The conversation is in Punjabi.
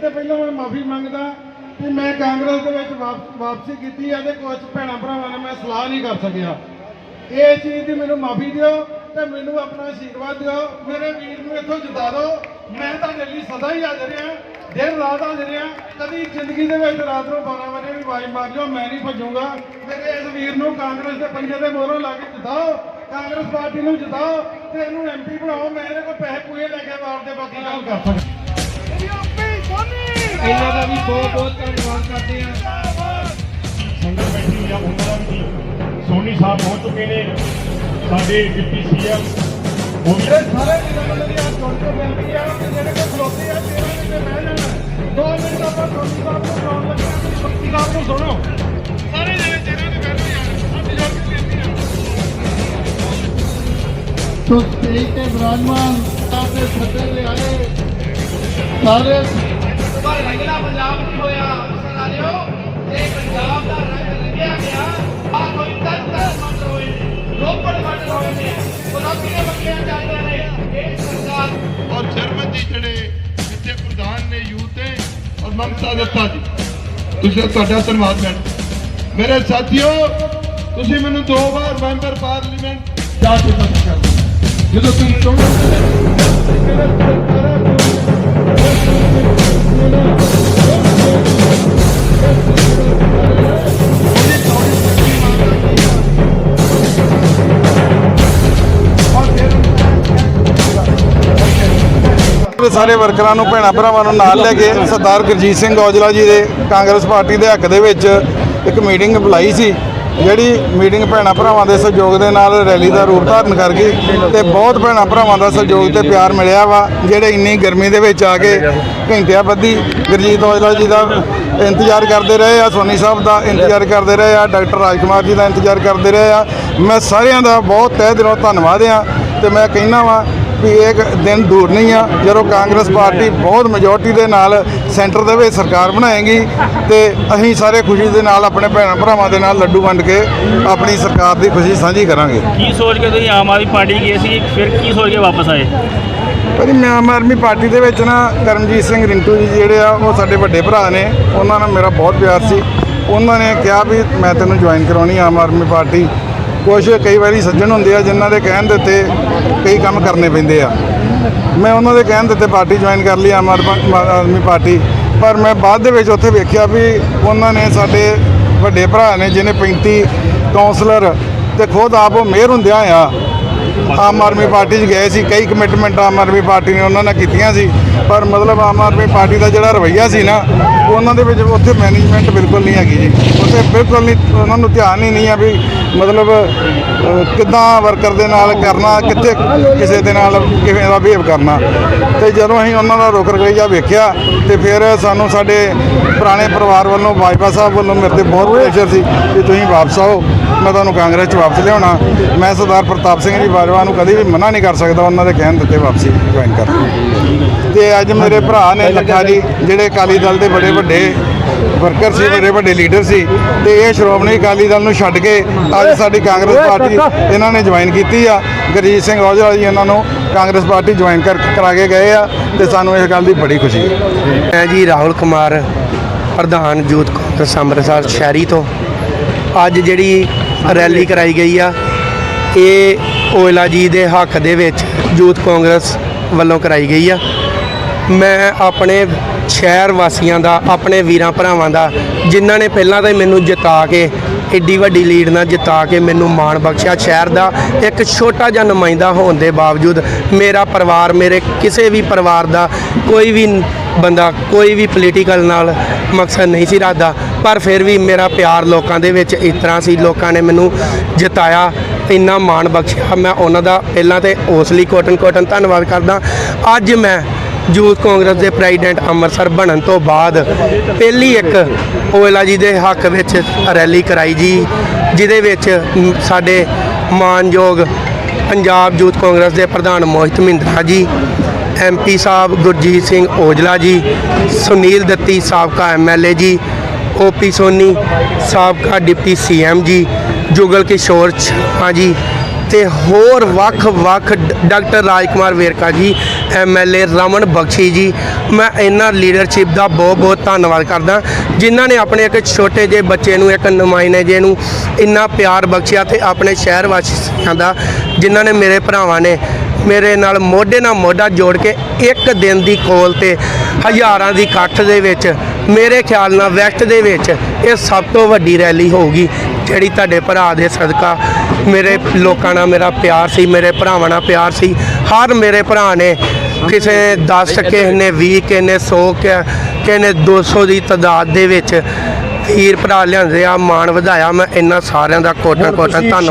ਤੇ ਪਹਿਲਾਂ ਮੈਂ ਮਾਫੀ ਮੰਗਦਾ ਕਿ ਮੈਂ ਕਾਂਗਰਸ ਦੇ ਵਿੱਚ ਵਾਪ- ਵਾਪਸੀ ਕੀਤੀ ਹੈ ਤੇ ਕੁਝ ਭੈਣਾਂ ਭਰਾਵਾਂ ਨਾਲ ਮੈਂ ਸਲਾਹ ਨਹੀਂ ਕਰ ਸਕਿਆ। ਇਹ ਚੀਜ਼ ਦੀ ਮੈਨੂੰ ਮਾਫੀ ਦਿਓ ਤੇ ਮੈਨੂੰ ਆਪਣਾ ਆਸ਼ੀਰਵਾਦ ਦਿਓ। ਮੇਰੇ ਵੀਰ ਨੂੰ ਇੱਥੋਂ ਜਿਤਾ ਦਿਓ। ਮੈਂ ਤੁਹਾਡੇ ਲਈ ਸਦਾ ਹੀ ਹਾਜ਼ਰ ਹਾਂ। ਦਿਨ ਰਾਤ ਹਾਜ਼ਰ ਹਾਂ। ਕਦੀ ਜ਼ਿੰਦਗੀ ਦੇ ਵਿੱਚ ਰਾਤ ਨੂੰ 12 ਵਜੇ ਵੀ ਆਵਾਜ਼ ਮਾਰ ਲਿਓ ਮੈਂ ਨਹੀਂ ਭੱਜੂਗਾ। ਮੇਰੇ ਇਸ ਵੀਰ ਨੂੰ ਕਾਂਗਰਸ ਦੇ ਪੰਜੇ ਦੇ ਮੋਹਰੋਂ ਲਾ ਕੇ ਜਿਤਾਓ ਕਾਂਗਰਸ ਪਾਰਟੀ ਨੂੰ ਜਿਤਾਓ ਤੇ ਇਹਨੂੰ ਐਮਪੀ ਬਣਾਓ। ਮੈਂ ਇਹਦੇ ਕੋਲ ਪੈਸੇ ਪੂਏ ਲੈ ਕੇ ਵਾਰ ਦੇ ਬਾਕੀ ਨਾਲ ਕਰ ਸਕਦਾ। ਇਹਨਾਂ ਦਾ ਵੀ ਬਹੁਤ ਬਹੁਤ ਧੰਨਵਾਦ ਕਰਦੇ ਹਾਂ। ਸੰਗਤ ਬੈਠੀ ਹੋਈ ਆ ਉਹਨਾਂ ਦਾ ਵੀ ਸੋਨੀ ਸਾਹਿਬ ਪਹੁੰਚ ਚੁੱਕੇ ਨੇ ਸਾਡੇ ਡਿਪਟੀ ਸੀਐਮ। ਉਹ ਵੀ ਸਾਰੇ ਵੀਰਾਂ ਦੀ ਹੱਥ ਜੋੜ ਕੇ ਬੇਨਤੀ ਆ ਕਿ ਜਿਹੜੇ ਕੋ ਖਲੋਤੇ ਆ ਤੇਰਾ ਨੇ ਬਹਿ ਜਾਣਾ। ਦੋ ਮਿੰਟ ਆਪਾਂ ਸੋਨੀ ਸਾਹਿਬ ਨੂੰ ਬੁਲਾਉਣ ਲੱਗੇ ਆ ਆਪਣੀ ਸ਼ਕਤੀ ਸਾਹਿਬ ਨੂੰ ਸੁਣੋ। ਸਾਰੇ ਜਿਹੜੇ ਜਿਹਨਾਂ ਨੇ ਬੈਠੇ ਆ ਹੱਥ ਜੋੜ ਕੇ ਬੇਨਤੀ ਆ। ਤੋਂ ਸਟੇਜ ਤੇ ਬਰਾਜਮਾਨ ਸਾਡੇ ਸੱਦੇ ਦੇ ਆਏ ਸਾਰੇ ਪਰ ਰੰਗਲਾ ਪੰਜਾਬ ਕੀ ਹੋਇਆ? ਸਾਰਿਓ ਤੇ ਪੰਜਾਬ ਦਾ ਰੰਗ ਰੰਗਿਆ ਗਿਆ। ਆ ਕੋਈ ਤਨ ਤਨ ਮੰਨ ਹੋਏ ਰੋਪੜ ਮੰਨ ਹੋਏ ਨੇ। ਗੁਲਾਬੀ ਦੇ ਬੱਕੀਆਂ ਜਾਂਦੇ ਨੇ? ਇਹ ਸਰਕਾਰ ਔਰ ਜਰਮਨ ਜੀ ਜਿਹੜੇ ਵਿਦਿਆ ਪ੍ਰਧਾਨ ਨੇ, ਯੂਥ ਦੇ ਔਰ ਮਮਤਾ ਦਿੱਤਾ ਜੀ। ਤੁਸੀਂ ਤੁਹਾਡਾ ਧੰਨਵਾਦ ਮੈਂ ਮੇਰੇ ਸਾਥੀਓ, ਤੁਸੀਂ ਮੈਨੂੰ ਦੋ ਵਾਰ ਮੈਂਬਰ ਪਾਰਲੀਮੈਂਟ ਜਾ ਕੇ ਮਦਦ ਕਰ ਜਦੋਂ ਤੁਸੀਂ ਚੁਣੋ ਸਾਰੇ ਵਰਕਰਾਂ ਨੂੰ, ਭੈਣਾਂ ਭਰਾਵਾਂ ਨੂੰ ਨਾਲ ਲੈ ਕੇ ਸਰਦਾਰ ਗੁਰਜੀਤ ਸਿੰਘ ਔਜਲਾ ਜੀ ਦੇ ਕਾਂਗਰਸ ਪਾਰਟੀ ਦੇ ਹੱਕ ਦੇ ਵਿੱਚ ਇੱਕ ਮੀਟਿੰਗ ਬੁਲਾਈ ਸੀ, ਜਿਹੜੀ ਮੀਟਿੰਗ ਭੈਣਾਂ ਭਰਾਵਾਂ ਦੇ ਸਹਿਯੋਗ ਦੇ ਨਾਲ ਰੈਲੀ ਦਾ ਰੂਪ ਧਾਰਨ ਕਰ ਗਈ ਤੇ ਬਹੁਤ ਭੈਣਾਂ ਭਰਾਵਾਂ ਦਾ ਸਹਿਯੋਗ ਤੇ ਪਿਆਰ ਮਿਲਿਆ ਵਾ, ਜਿਹੜੇ ਇੰਨੀ ਗਰਮੀ ਦੇ ਵਿੱਚ ਆ ਕੇ ਘੰਟਿਆਂ ਬੱਧੀ ਗੁਰਜੀਤ ਔਜਲਾ ਜੀ ਦਾ ਇੰਤਜ਼ਾਰ ਕਰਦੇ ਰਹੇ ਆ, ਸੋਨੀ ਸਾਹਿਬ ਦਾ ਇੰਤਜ਼ਾਰ ਕਰਦੇ ਰਹੇ ਆ, ਡਾਕਟਰ ਰਾਜਕੁਮਾਰ ਜੀ ਦਾ ਇੰਤਜ਼ਾਰ ਕਰਦੇ ਰਹੇ ਆ। ਮੈਂ ਸਾਰਿਆਂ ਦਾ ਬਹੁਤ ਤਹਿ ਦਿਲੋਂ ਧੰਨਵਾਦ ਆ ਤੇ ਮੈਂ ਕਹਿਣਾ ਵਾਂ ਵੀ ਇਹ ਦਿਨ ਦੂਰ ਨਹੀਂ ਆ। ਜਦੋਂ ਕਾਂਗਰਸ ਪਾਰਟੀ ਬਹੁਤ ਮੈਜੋਰਟੀ ਦੇ ਨਾਲ ਸੈਂਟਰ ਦੇ ਵਿੱਚ ਸਰਕਾਰ ਬਣਾਏਗੀ ਤੇ ਅਸੀਂ ਸਾਰੇ ਖੁਸ਼ੀ ਦੇ ਨਾਲ ਆਪਣੇ ਭੈਣਾਂ ਭਰਾਵਾਂ ਦੇ ਨਾਲ ਲੱਡੂ ਵੰਡ ਕੇ ਆਪਣੀ ਸਰਕਾਰ ਦੀ ਖੁਸ਼ੀ ਸਾਂਝੀ ਕਰਾਂਗੇ। ਕੀ ਸੋਚ ਕੇ ਤੁਸੀਂ ਆਮ ਆਦਮੀ ਪਾਰਟੀ ਗਏ ਸੀ? ਫਿਰ ਕੀ ਸੋਚ ਕੇ ਵਾਪਸ ਆਏ? ਭਾਜੀ ਮੈਂ ਆਮ ਆਦਮੀ ਪਾਰਟੀ ਦੇ ਵਿੱਚ ਨਾ ਕਰਮਜੀਤ ਸਿੰਘ ਰਿੰਟੂ ਜੀ ਜਿਹੜੇ ਆ ਉਹ ਸਾਡੇ ਵੱਡੇ ਭਰਾ ਨੇ। ਉਹਨਾਂ ਨਾਲ ਮੇਰਾ ਬਹੁਤ ਪਿਆਰ ਸੀ। ਉਹਨਾਂ ਨੇ ਕਿਹਾ ਵੀ ਮੈਂ ਤੈਨੂੰ ਜੁਆਇਨ ਕਰਾਉਣੀ ਆਮ ਆਦਮੀ ਪਾਰਟੀ। ਕੁਝ ਕਈ ਵਾਰੀ ਸੱਜਣ ਹੁੰਦੇ ਆ ਜਿਨ੍ਹਾਂ ਦੇ ਕਹਿਣ ਦੇ ਉੱਤੇ ਕਈ ਕੰਮ ਕਰਨੇ ਪੈਂਦੇ ਆ। ਮੈਂ ਉਹਨਾਂ ਦੇ ਕਹਿਣ ਦਿੱਤੇ ਪਾਰਟੀ ਜੁਆਇਨ ਕਰ ਲਈ, ਆਮ ਆਦਮੀ ਆਦਮੀ ਪਾਰਟੀ। ਪਰ ਮੈਂ ਬਾਅਦ ਦੇ ਵਿੱਚ ਉੱਥੇ ਵੇਖਿਆ ਵੀ ਉਹਨਾਂ ਨੇ ਸਾਡੇ ਵੱਡੇ ਭਰਾ ਨੇ, ਜਿਹਨੇ 35 ਕਾਉਂਸਲਰ ਤੇ ਖੁਦ ਆਪ ਉਹ ਮੇਅਰ ਹੁੰਦਿਆਂ ਆ। ਆਮ ਆਦਮੀ ਪਾਰਟੀ 'ਚ ਗਏ ਸੀ, ਕਈ ਕਮਿਟਮੈਂਟ ਆਮ ਆਦਮੀ ਪਾਰਟੀ ਨੇ ਉਹਨਾਂ ਨਾਲ ਕੀਤੀਆਂ ਸੀ, ਪਰ ਮਤਲਬ ਆਮ ਆਦਮੀ ਪਾਰਟੀ ਦਾ ਜਿਹੜਾ ਰਵੱਈਆ ਸੀ ਨਾ, ਉਹਨਾਂ ਦੇ ਵਿੱਚ ਉੱਥੇ ਮੈਨੇਜਮੈਂਟ ਬਿਲਕੁਲ ਨਹੀਂ ਹੈਗੀ ਜੀ। ਉੱਥੇ ਬਿਲਕੁਲ ਨਹੀਂ, ਉਹਨਾਂ ਨੂੰ ਧਿਆਨ ਹੀ ਨਹੀਂ ਆ ਵੀ ਮਤਲਬ ਕਿੱਦਾਂ ਵਰਕਰ ਦੇ ਨਾਲ ਕਰਨਾ, ਕਿੱਥੇ ਕਿਸੇ ਦੇ ਨਾਲ ਕਿਵੇਂ ਦਾ ਬਿਹੇਵ ਕਰਨਾ। ਤੇ ਜਦੋਂ ਅਸੀਂ ਉਹਨਾਂ ਦਾ ਰੁਕ ਰਵੱਈਆ ਵੇਖਿਆ, ਤੇ ਫਿਰ ਸਾਨੂੰ ਸਾਡੇ ਪੁਰਾਣੇ ਪਰਿਵਾਰ ਵੱਲੋਂ ਬਾਜਪਾ ਸਾਹਿਬ ਵੱਲੋਂ ਮੇਰੇ ਤੇ ਬਹੁਤ ਪ੍ਰੈਸ਼ਰ ਸੀ ਕਿ ਤੁਸੀਂ ਵਾਪਸ ਆਓ। ਮੈਂ ਤੁਹਾਨੂੰ ਕਾਂਗਰਸ 'ਚ ਵਾਪਸ ਲਿਆਉਣਾ। ਮੈਂ ਸਰਦਾਰ ਪ੍ਰਤਾਪ ਸਿੰਘ ਜੀ ਬਾਜਵਾ ਨੂੰ ਕਦੀ ਵੀ ਮਨਾ ਨਹੀਂ ਕਰ ਸਕਦਾ ਉਹਨਾਂ ਦੇ ਕਹਿਣ ਦਿੱਤੇ ਵਾਪਸੀ ਜੁਆਇਨ ਕਰ ਤੇ ਅੱਜ ਮੇਰੇ ਭਰਾ ਨੇ ਲੱਖਾ ਜੀ ਜਿਹੜੇ ਅਕਾਲੀ ਦਲ ਦੇ ਬੜੇ ਵੱਡੇ ਵਰਕਰ ਸੀ ਬੜੇ ਵੱਡੇ ਲੀਡਰ ਸੀ ਤੇ ਇਹ ਸ਼੍ਰੋਮਣੀ ਅਕਾਲੀ ਦਲ ਨੂੰ ਛੱਡ ਕੇ ਅੱਜ ਸਾਡੀ ਕਾਂਗਰਸ ਪਾਰਟੀ ਇਹਨਾਂ ਨੇ ਜੁਆਇਨ ਕੀਤੀ ਆ। ਗੁਰਜੀਤ ਸਿੰਘ ਔਜਲਾ ਜੀ ਇਹਨਾਂ ਨੂੰ ਕਾਂਗਰਸ ਪਾਰਟੀ ਜੁਆਇਨ ਕਰ ਕਰਾ ਕੇ ਗਏ ਆ ਤੇ ਸਾਨੂੰ ਇਸ ਗੱਲ ਦੀ ਬੜੀ ਖੁਸ਼ੀ ਹੈ। ਮੈਂ ਜੀ ਰਾਹੁਲ ਕੁਮਾਰ ਪ੍ਰਧਾਨ ਯੂਥ ਕਾਂਗਰਸ ਅੰਮ੍ਰਿਤਸਰ ਸ਼ਹਿਰੀ ਤੋਂ। ਅੱਜ ਜਿਹੜੀ ਰੈਲੀ ਕਰਾਈ ਗਈ ਆ, ਇਹ ਓਇਲਾ ਜੀ ਦੇ ਹੱਕ ਦੇ ਵਿੱਚ ਯੂਥ ਕਾਂਗਰਸ ਵੱਲੋਂ ਕਰਾਈ ਗਈ ਆ। ਮੈਂ ਆਪਣੇ ਸ਼ਹਿਰ ਵਾਸੀਆਂ ਦਾ, ਆਪਣੇ ਵੀਰਾਂ ਭਰਾਵਾਂ ਦਾ, ਜਿਨ੍ਹਾਂ ਨੇ ਪਹਿਲਾਂ ਤਾਂ ਮੈਨੂੰ ਜਿਤਾ ਕੇ ਏਡੀ ਵੱਡੀ ਲੀਡ ਨਾਲ ਜਿਤਾ ਕੇ ਮੈਨੂੰ ਮਾਣ ਬਖਸ਼ਿਆ ਸ਼ਹਿਰ ਦਾ ਇੱਕ ਛੋਟਾ ਜਿਹਾ ਨੁਮਾਇੰਦਾ ਹੋਣ ਦੇ ਬਾਵਜੂਦ ਮੇਰਾ ਪਰਿਵਾਰ, ਮੇਰੇ ਕਿਸੇ ਵੀ ਪਰਿਵਾਰ ਦਾ ਕੋਈ ਵੀ ਬੰਦਾ, ਕੋਈ ਵੀ ਪੋਲੀਟੀਕਲ ਨਾਲ ਮਕਸਦ ਨਹੀਂ ਸੀ ਰੱਖਦਾ, ਪਰ ਫਿਰ ਵੀ ਮੇਰਾ ਪਿਆਰ ਲੋਕਾਂ ਦੇ ਵਿੱਚ ਇਸ ਤਰ੍ਹਾਂ ਸੀ, ਲੋਕਾਂ ਨੇ ਮੈਨੂੰ ਜਿਤਾਇਆ, ਇੰਨਾ ਮਾਣ ਬਖਸ਼ਿਆ। ਮੈਂ ਉਹਨਾਂ ਦਾ ਪਹਿਲਾਂ ਤੇ ਉਸ ਲਈ ਕੋਟਨ ਕੋਟਨ ਧੰਨਵਾਦ ਕਰਦਾ। ਅੱਜ ਮੈਂ ਯੂਥ ਕਾਂਗਰਸ ਦੇ ਪ੍ਰੈਜ਼ੀਡੈਂਟ ਅੰਮ੍ਰਿਤਸਰ ਬਣਨ ਤੋਂ ਬਾਅਦ ਪਹਿਲੀ ਇੱਕ ਓਇਲਾ ਜੀ ਦੇ ਹੱਕ ਵਿੱਚ ਰੈਲੀ ਕਰਾਈ ਜੀ, ਜਿਹਦੇ ਵਿੱਚ ਸਾਡੇ ਮਾਨਯੋਗ ਪੰਜਾਬ ਯੂਥ ਕਾਂਗਰਸ ਦੇ ਪ੍ਰਧਾਨ ਮੋਹਿਤ ਮਹਿੰਦਰਾ ਜੀ ਐਮਪੀ ਸਾਹਿਬ ਗੁਰਜੀਤ ਸਿੰਘ ਔਜਲਾ ਜੀ, ਸੁਨੀਲ ਦੱਤੀ ਸਾਬਕਾ ਐਮਐਲਏ ਜੀ ਓਪੀ ਸੋਨੀ, ਸਾਬਕਾ ਡਿਪਟੀ ਸੀਐਮ ਜੀ, ਜੁਗਲ ਕਿਸ਼ੋਰ ਸ਼ਰਮਾ ਜੀ ਤੇ ਹੋਰ ਵੱਖ-ਵੱਖ ਡ- ਡਾਕਟਰ ਰਾਜਕੁਮਾਰ ਵੇਰਕਾ ਜੀ ਐਮਐਲਏ ਰਮਨ ਬਖਸ਼ੀ ਜੀ, ਮੈਂ ਇਹਨਾਂ ਲੀਡਰਸ਼ਿਪ ਦਾ ਬਹੁਤ-ਬਹੁਤ ਧੰਨਵਾਦ ਕਰਦਾ, ਜਿਨ੍ਹਾਂ ਨੇ ਆਪਣੇ ਇੱਕ ਛੋਟੇ ਜਿਹੇ ਬੱਚੇ ਨੂੰ, ਇੱਕ ਨੁਮਾਇਨੇ ਜੇ ਨੂੰ ਇੰਨਾ ਪਿਆਰ ਬਖਸ਼ਿਆ ਤੇ ਆਪਣੇ ਸ਼ਹਿਰ ਵਾਸੀਆਂ ਦਾ, ਜਿਨ੍ਹਾਂ ਨੇ ਮੇਰੇ ਭਰਾਵਾਂ ਨੇ ਮੇਰੇ ਨਾਲ ਮੋਢੇ ਨਾਲ ਮੋਢਾ ਜੋੜ ਕੇ ਇੱਕ ਦਿਨ ਦੀ ਕੋਲ ਤੇ ਹਜ਼ਾਰਾਂ ਦੀ ਇਕੱਠ ਦੇ ਵਿੱਚ, ਮੇਰੇ ਖਿਆਲ ਨਾਲ ਵੈਸਟ ਦੇ ਵਿੱਚ, ਇਹ ਸਭ ਤੋਂ ਵੱਡੀ ਰੈਲੀ ਹੋਊਗੀ। ਜਿਹੜੀ ਤੁਹਾਡੇ ਭਰਾ ਦੇ ਸਦਕਾ ਮੇਰੇ ਲੋਕਾਂ ਨਾਲ ਮੇਰਾ ਪਿਆਰ ਸੀ ਮੇਰੇ ਭਰਾਵਾਂ ਨਾਲ ਪਿਆਰ ਸੀ ਹਰ ਮੇਰੇ ਭਰਾ ਨੇ ਕਿਸੇ ਨੇ 10 ਕਿਸੇ ਨੇ 20 ਕਿਸੇ ਨੇ 100 ਕਿਸੇ ਨੇ 200 ਦੀ ਤਾਦਾਦ ਦੇ ਵਿੱਚ ਵੀਰ ਭਰਾ ਲਿਆਂਦੇ ਆ ਮਾਣ ਵਧਾਇਆ ਮੈਂ ਇਹਨਾਂ ਸਾਰਿਆਂ ਦਾ ਕੋਟਾ ਕੋਟਾ ਧੰਨਵਾਦ